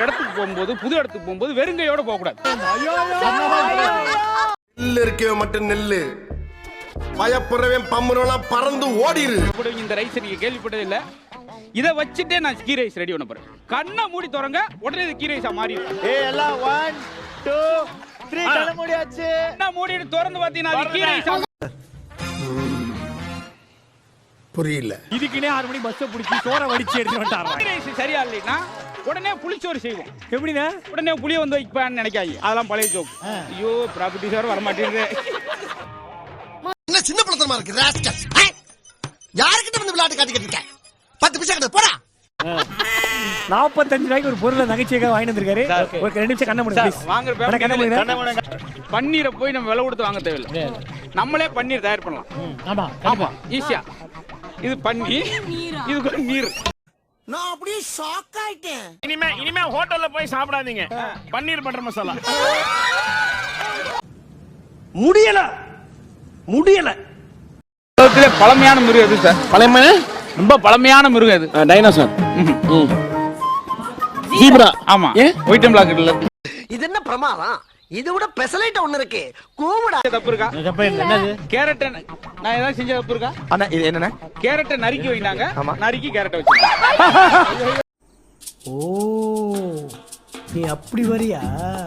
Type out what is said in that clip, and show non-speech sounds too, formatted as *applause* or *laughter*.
ஒரு இடத்துக்கு போகும்போது புது இடத்துக்கு போகும்போது வெறுங்கையோட போக கூடாது நெல் இருக்கவே மட்டும் நெல்லு. பயப்படுறவன் பம்புறவெல்லாம் பறந்து ஓடிரு. கூட இந்த ரைஸ் நீங்க கேள்விப்பட்டது இல்ல. இதை வச்சுட்டே நான் கீ ரைஸ் ரெடி பண்ண போறேன். கண்ணை மூடி திறங்க உடனே இது கீ ரைஸா மாறிடும். ஏ எல்லாம் ஒன் டூ த்ரீ கண்ண முடியாச்சு. கண்ணை மூடிட்டு திறந்து பாத்தீங்கன்னா அது கீ ரைஸா புரியல. இதுக்குன்னே ஆறு மணி பஸ்ஸை பிடிச்சி சோற வடிச்சு எடுத்து வந்துட்டாரா கீ *laughs* ரைஸ் சரியா இல்லைன்னா உடனே புளிச்சோறு செய்வோம். எப்படிண்ணே? உடனே புளிய வந்து வைப்பான்னு நினைக்காது அதெல்லாம் பழைய ஜோக் ஐயோ ப்ராப்பர்ட்டி சார் வர மாட்டேங்குது என்ன சின்ன பிள்ளைத்தனமா இருக்கு ராஸ்கல் யாருக்கிட்ட வந்து விளையாட்டு காட்டிக்கிட்டு இருக்க? பத்து பைசா கிட்ட போடா. நாற்பத்தஞ்சு ரூபாய்க்கு ஒரு பொருளை நகைச்சுவைக்காக வாங்கிட்டு வந்திருக்காரு. ஒரு ரெண்டு நிமிஷம் கண்ண முடியும் பன்னீரை போய் நம்ம விலை கொடுத்து வாங்க தேவையில்லை. நம்மளே பன்னீர் தயார் பண்ணலாம். ஆமா ஆமா ஈஸியா இது பன்னீர்? இது கூட நீர். நான் அப்படியே ஷாக் ஆயிட்டேன். இனிமே இனிமே ஹோட்டல்ல போய் சாப்பிடாதீங்க. பன்னீர் பட்டர் மசாலா. முடியல. முடியல. பழமையான மிருகம் எது சார்? பழைய ரொம்ப பழமையான மிருகம் எது? Dinosaur zebra. ஆமா. ஒயிட் அண்ட் பிளாக் இல்ல. இது என்ன பிரமாதம்? இது விட பெசலைட் ஒண்ணு இருக்கு. கூவுடா தப்பு இருக்கா? தப்பு. என்னது? கேரட்டை நான் ஏதாவது செஞ்ச தப்பு இருக்கா? அண்ணா இது என்னண்ணே? கேரட்டை நறுக்கி வைனாங்க. ஆமா. நறுக்கி கேரட்டை வச்சு ஓ நீ அப்படி வரியா?